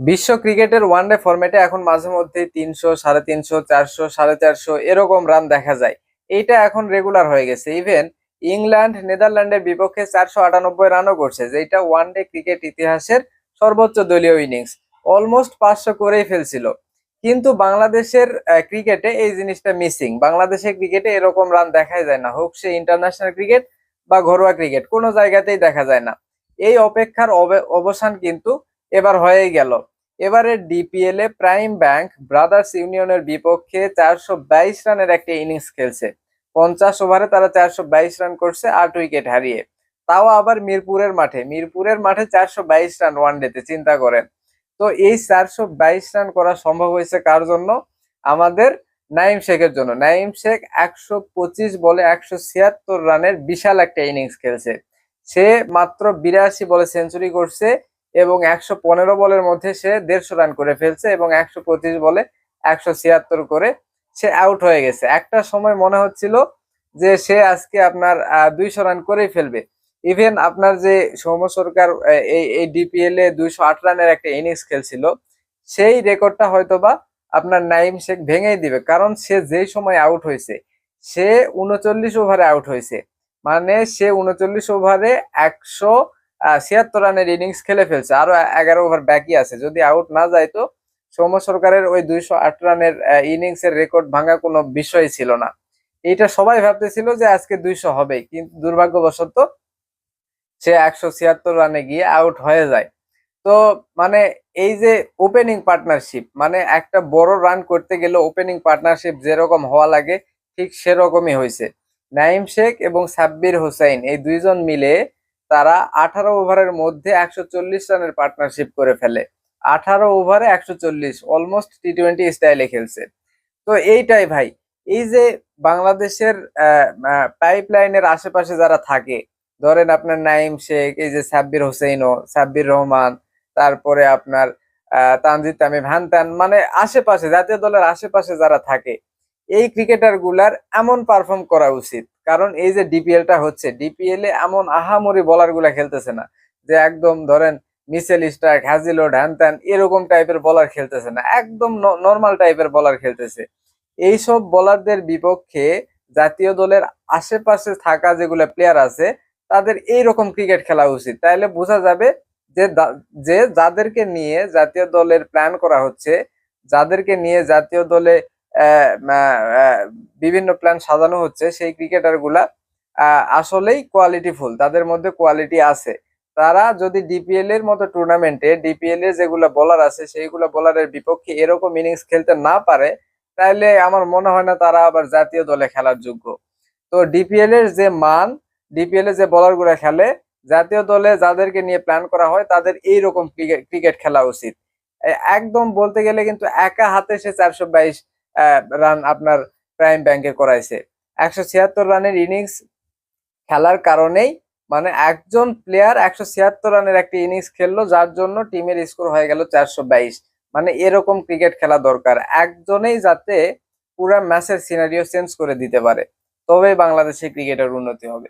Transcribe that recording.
বিশ্ব ক্রিকেটের ওয়ানডে ফরম্যাটে এখন মাঝে মধ্যে তিনশো, সাড়ে তিনশো, চারশো, সাড়ে চারশো এরকম রান দেখা যায়। এইটা এখন রেগুলার হয়ে গেছে। ইভেন ইংল্যান্ড, নেদারল্যান্ডের বিপক্ষে চারশো আটানব্বই রানও করছে যেটা ওয়ানডে ক্রিকেট ইতিহাসের সর্বোচ্চ দলীয় ইনিংস অলমোস্ট পাঁচশো করেই ফেলছিল। কিন্তু বাংলাদেশের ক্রিকেটে এই জিনিসটা মিসিং বাংলাদেশের ক্রিকেটে এরকম রান দেখাই যায় না। হোক সে ইন্টারন্যাশনাল ক্রিকেট বা ঘরোয়া ক্রিকেট কোনো জায়গাতেই দেখা যায় না। এই অপেক্ষার অবে- অবসান কিন্তু এবার হয়েই গেল। এবারে ডিপিএল এ প্রাইম ব্যাংক ব্রাদার্স ইউনিয়নের বিপক্ষে চারশো বাইশ রানের একটা ইনিংস খেলছে। পঞ্চাশ ওভারে তারা চারশো বাইশ রান করছে, আট উইকেট হারিয়ে। তাও আবার মিরপুরের মাঠে। মিরপুরের মাঠে চারশো বাইশ রান ওয়ানডেতে চিন্তা করেন। তো এই চারশো বাইশ রান করা সম্ভব হয়েছে কার জন্য? আমাদের নাইম শেখের জন্য। নাইম শেখ একশো পঁচিশ বলে একশো ছিয়াত্তর রানের বিশাল একটা ইনিংস খেলছে। সে মাত্র বিরাশি বলে সেঞ্চুরি করছে। এবং একশো পনেরো বলের মধ্যে সে দেড়শো রান করে ফেলছে এবং একশো পঁচিশ বলে একশো ছিয়াত্তর করে সে আউট হয়ে গেছে। একটা সময় মনে হচ্ছিল যে সে আজকে আপনার দুইশো রান করেই ফেলবে। ইভেন আপনার যে সৌম্য সরকার এই ডিপিএল এ দুইশো আট রানের একটা ইনিংস খেলছিল, সেই রেকর্ডটা হয়তোবা আপনার নাইম শেখ ভেঙেই দিবে। কারণ সে যেই সময় আউট হয়েছে, সে উনচল্লিশ ওভারে আউট হয়েছে। মানে সে উনচল্লিশ ওভারে একশো ছিয়াত্তর রানের ইনিংস খেলে ফেলছে। আরও এগারো ওভার বাকি আছে। যদি আউট না যায় তো সৌম্য সরকারের ওই দুইশো আট রানের ইনিংস এর রেকর্ড ভাঙা কোনো বিষয় ছিল না। এইটা সবাই ভাবতেছিল যে আজকে দুইশো হবেই। কিন্তু দুর্ভাগ্যবশত সে একশো ছিয়াত্তর রানে গিয়ে আউট হয়ে যায়। তো মানে এই যে ওপেনিং পার্টনারশিপ মানে একটা বড় রান করতে গেলে ওপেনিং পার্টনারশিপ যেরকম হওয়া লাগে, ঠিক সেরকমই হয়েছে। নাইম শেখ এবং সাব্বির হোসাইন এই দুইজন মিলে তারা আঠারো ওভারের মধ্যে একশো চল্লিশ রানের পার্টনারশিপ করে ফেলে। আঠারো ওভারে একশো চল্লিশ অলমোস্ট টি টোয়েন্টি স্টাইলে খেলছে। তো এইটাই ভাই, এই যে বাংলাদেশের পাইপ লাইনের আশেপাশে যারা থাকে, ধরেন আপনার নাইম শেখ, এই যে সাব্বির হোসেইনও, সাব্বির রহমান, তারপরে আপনার তানজিদ তামিম হ্যান মানে আশেপাশে, জাতীয় দলের আশেপাশে যারা থাকে, এই ক্রিকেটারগুলার এমন পারফর্ম করা উচিত। কারণ এই যে ডিপিএলটা হচ্ছে ডিপিএল এ এমন আহামরি বলারগুলা খেলতেছে না যে একদম ধরেন মিসেল স্টার্ক হ্যাজিলোড হ্যান ত্যান এরকম টাইপের বলার খেলতেছে না, একদম নর্মাল টাইপের বলার খেলতেছে। এইসব বলারদের বিপক্ষে জাতীয় দলের আশেপাশে থাকা যেগুলো প্লেয়ার আছে, তাদের এই রকম ক্রিকেট খেলা উচিত। তাহলে বোঝা যাবে যে যে যাদেরকে নিয়ে জাতীয় দলের প্ল্যান করা হচ্ছে, যাদেরকে নিয়ে জাতীয় দলে বিভিন্ন প্ল্যান সাজানো হচ্ছে। সেই ক্রিকেটারগুলা আহ, আসলেই কোয়ালিটিফুল তাদের মধ্যে কোয়ালিটি আছে। তারা যদি ডিপিএল এর মতো টুর্নামেন্টে ডিপিএল এর যেগুলা বলার আছে সেইগুলা বলারের বিপক্ষে এরকম ইনিংস খেলতে না পারে তাহলে আমার মনে হয় না তারা আবার জাতীয় দলে খেলার যোগ্য। তো ডিপিএল এর যে মান ডিপিএল এ যে বলারগুলা খেলে জাতীয় দলে যাদেরকে নিয়ে প্ল্যান করা হয় তাদের এইরকম ক্রিকেট খেলা উচিত। একদম বলতে গেলে কিন্তু একা হাতে সে চারশো বাইশ রান আপনার প্রাইম ব্যাংকে করাইছে। একশো ছিয়াত্তর রানের ইনিংস খেলার কারণেই মানে একজন প্লেয়ার একশো ছিয়াত্তর রানের একটি ইনিংস খেললো, যার জন্য টিমের স্কোর হয়ে গেল চারশো বাইশ। মানে এরকম ক্রিকেট খেলা দরকার। একজনেই যাতে পুরা ম্যাচের সিনারিও চেঞ্জ করে দিতে পারে। তবেই বাংলাদেশের ক্রিকেটের উন্নতি হবে।